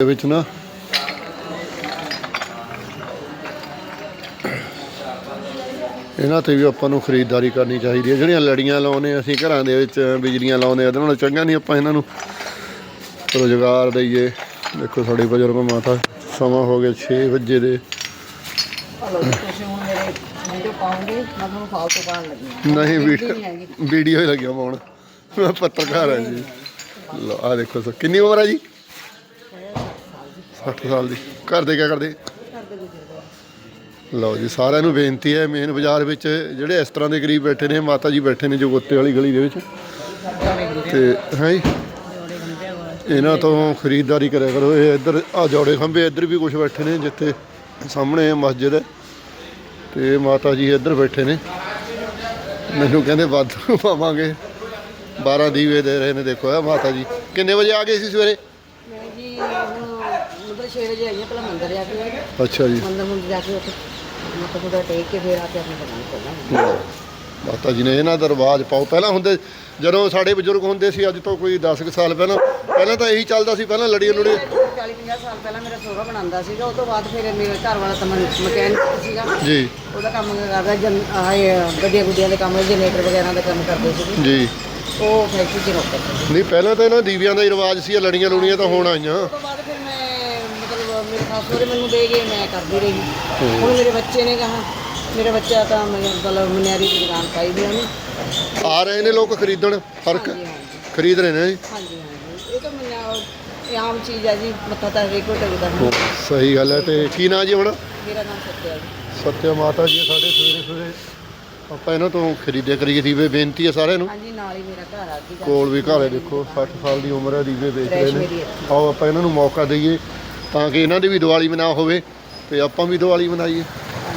ਦੇ ਵਿੱਚ ਨਾ। ਇਹਨਾਂ ਤੇ ਵੀ ਆਪਾਂ ਨੂੰ ਖਰੀਦਦਾਰੀ ਕਰਨੀ ਚਾਹੀਦੀ ਹੈ। ਜਿਹੜੀਆਂ ਲੜੀਆਂ ਲਾਉਨੇ ਅਸੀਂ ਘਰਾਂ ਦੇ ਵਿੱਚ ਬਿਜਲੀਆਂ ਲਾਉਂਦੇ ਆ ਉਹਦੇ ਨਾਲ ਚੰਗਾ ਨਹੀਂ ਆਪਾਂ ਇਹਨਾਂ ਨੂੰ ਰੋਜ਼ਗਾਰ ਦਈਏ। ਦੇਖੋ ਸਾਡੇ ਬਜ਼ੁਰਗ ਮਾਤਾ, ਸਮਾਂ ਹੋ ਗਿਆ 6 ਵਜੇ ਦੇ। ਨਹੀਂ ਵੀਡੀਓ ਵੀਡੀਓ ਹੀ ਲੱਗਿਆ ਪਾਉਣ। ਮੈਂ ਪੱਤਰਕਾਰ ਹਾਂ ਜੀ। ਲਓ ਆ ਦੇਖੋ ਸੋ ਕਿੰਨੀ ਉਮਰ ਹੈ ਜੀ? 60 ਸਾਲ ਦੀ। ਘਰ ਦੇ ਕਿਆ ਕਰਦੇ? ਲਓ ਜੀ, ਸਾਰਿਆਂ ਨੂੰ ਬੇਨਤੀ ਹੈ ਮੇਨ ਬਾਜ਼ਾਰ ਵਿੱਚ ਜਿਹੜੇ ਇਸ ਤਰ੍ਹਾਂ ਦੇ ਗਰੀਬ ਬੈਠੇ ਨੇ, ਮਾਤਾ ਜੀ ਬੈਠੇ ਨੇ ਜਗੋਤੇ ਵਾਲੀ ਗਲੀ ਦੇ ਵਿੱਚ। ਤੇ ਹੈ ਜੀ, ਇਹਨਾਂ ਤੋਂ ਖਰੀਦਦਾਰੀ ਕਰਿਆ ਕਰੋ। ਇਹ ਇੱਧਰ, ਆ ਜੋੜੇ ਖੰਭੇ ਇੱਧਰ ਵੀ ਕੁਝ ਬੈਠੇ ਨੇ, ਜਿੱਥੇ ਸਾਹਮਣੇ ਮਸਜਿਦ ਹੈ। ਤੇ ਮਾਤਾ ਜੀ ਇੱਧਰ ਬੈਠੇ ਨੇ। ਮੈਨੂੰ ਕਹਿੰਦੇ, ਵਾਧੂ ਪਾਵਾਂਗੇ। 12 ਦੀਵੇ ਦੇ ਰਹੇ ਨੇ, ਦੇਖੋ ਇਹ ਮਾਤਾ ਜੀ। ਕਿੰਨੇ ਵਜੇ ਆ ਗਏ ਸੀ ਸਵੇਰੇ? ਮਤਲਬ 6 ਵਜੇ ਆਈ ਹਾਂ ਪਹਿਲਾਂ ਮੰਦਰ ਜਾ ਕੇ। ਆਈ। ਅੱਛਾ ਜੀ। ਮੰਦਰ ਮੰਦਰ ਜਾ ਕੇ ਉੱਥੇ ਮਤਲਬ ਉਹਦਾ ਟੇਕ ਕੇ ਫਿਰ ਆ ਕੇ ਆਪਣੀ ਦੁਕਾਨ ਖੋਲ੍ਹਾਂਗੇ ਮਾਤਾ ਜੀ ਨੇ ਇਹਨਾਂ ਦਾ ਰਿਵਾਜ ਪਾਓ। ਪਹਿਲਾਂ ਹੁੰਦੇ ਜਦੋਂ ਸਾਡੇ ਬਜ਼ੁਰਗ ਹੁੰਦੇ ਸੀ ਅੱਜ ਤੋਂ ਕੋਈ 10 ਕੁ ਸਾਲ ਪਹਿਲਾਂ ਪਹਿਲਾਂ ਤਾਂ ਇਹੀ ਚੱਲਦਾ ਸੀ ਪਹਿਲਾਂ ਲੜੀਆਂ ਲੁੜੀਆਂ 40 50 ਸਾਲ ਪਹਿਲਾਂ ਮੇਰਾ ਸੋਹਰਾ ਬਣਾਉਂਦਾ ਸੀਗਾ ਉਹ ਤੋਂ ਬਾਅਦ ਫਿਰ ਮੇਰੇ ਘਰ ਵਾਲਾ ਤਾਂ ਮਕੈਨਿਕ ਸੀਗਾ। ਜੀ। ਉਹਦਾ ਕੰਮ ਕਰਦਾ ਜਨ ਆਹ ਗੱਡੀਆਂ ਗੁੱਡੀਆਂ ਦੇ ਕੰਮ ਜਨਰੇਟਰ ਵਗੈਰਾ ਦਾ ਕੰਮ ਕਰਦੇ ਸੀਗੇ ਜੀ। ਉਹ ਫੈਕਟਰੀ 'ਚ ਰੋਕ ਦਿੱਤਾ ਨਹੀਂ ਪਹਿਲਾਂ ਤਾਂ ਇਹਨਾਂ ਦੀਵਿਆਂ ਦਾ ਹੀ ਰਿਵਾਜ ਸੀ ਲੜੀਆਂ ਲੁੜੀਆਂ ਤਾਂ ਹੁਣ ਆਈਆਂ ਉਸ ਤੋਂ ਬਾਅਦ ਫਿਰ ਮੈਂ ਮਤਲਬ ਮੇਰੇ ਸੱਸ ਸਹੁਰੇ ਮੈਨੂੰ ਦੇ ਗਏ ਮੈਂ ਕਰਦੀ ਰਹੀ। ਹੁਣ ਮੇਰੇ ਬੱਚੇ ਨੇ ਕਹਾ ਮੇਰਾ ਬੱਚਾ ਤਾਂ ਮਤਲਬ ਮਨਿਆਰੀ ਦੀ ਦੁਕਾਨ ਪਾਈ ਵੀ ਉਹਨੇ। ਆ ਰਹੇ ਨੇ ਲੋਕ ਖਰੀਦਣ ਫ਼ਰਕ ਹਾਂਜੀ ਹਾਂਜੀ। ਖਰੀਦ ਰਹੇ ਨੇ ਜੀ। ਹਾਂਜੀ ਹਾਂਜੀ। ਇਹ ਤਾਂ ਮੈਨੂੰ ਇਹ ਆਮ ਚੀਜ਼ ਹੈ ਜੀ ਮੱਥਾ ਤਾਂ ਹਰੇਕ ਕੋ ਟੇਕਦਾ ਹੈ ਸਹੀ ਗੱਲ ਹੈ ਤੇ ਕੀ ਨਾਂ ਜੀ ਹੁਣ ਮੇਰਾ ਨਾਮ ਸਤਿਆ ਜੀ। ਸਤਿਆ ਮਾਤਾ ਜੀ ਸਾਡੇ ਸਵੇਰੇ ਸਵੇਰੇ। ਆਪਾਂ ਇਹਨਾਂ ਤੋਂ ਖਰੀਦਿਆ ਕਰੀਏ ਦੀਵੇ ਬੇਨਤੀ ਹੈ ਸਾਰਿਆਂ ਨੂੰ। ਹਾਂਜੀ ਨਾਲ ਹੀ ਮੇਰਾ ਘਰ ਆ ਜੀ ਕੋਲ ਵੀ ਘਰ ਹੈ ਦੇਖੋ 60 ਸਾਲ ਦੀ ਉਮਰ ਹੈ ਦੀਵੇ ਵੇਚ ਰਹੇ ਨੇ। ਮੇਰੀ ਇੱਥੇ। ਆਓ ਆਪਾਂ ਇਹਨਾਂ ਨੂੰ ਮੌਕਾ ਦਈਏ। ਤਾਂ ਕਿ ਇਹਨਾਂ ਦੀ ਵੀ ਦੀਵਾਲੀ ਮਨਾ ਹੋਵੇ ਤੇ ਆਪਾਂ ਵੀ ਦੀਵਾਲੀ ਮਨਾਈਏ।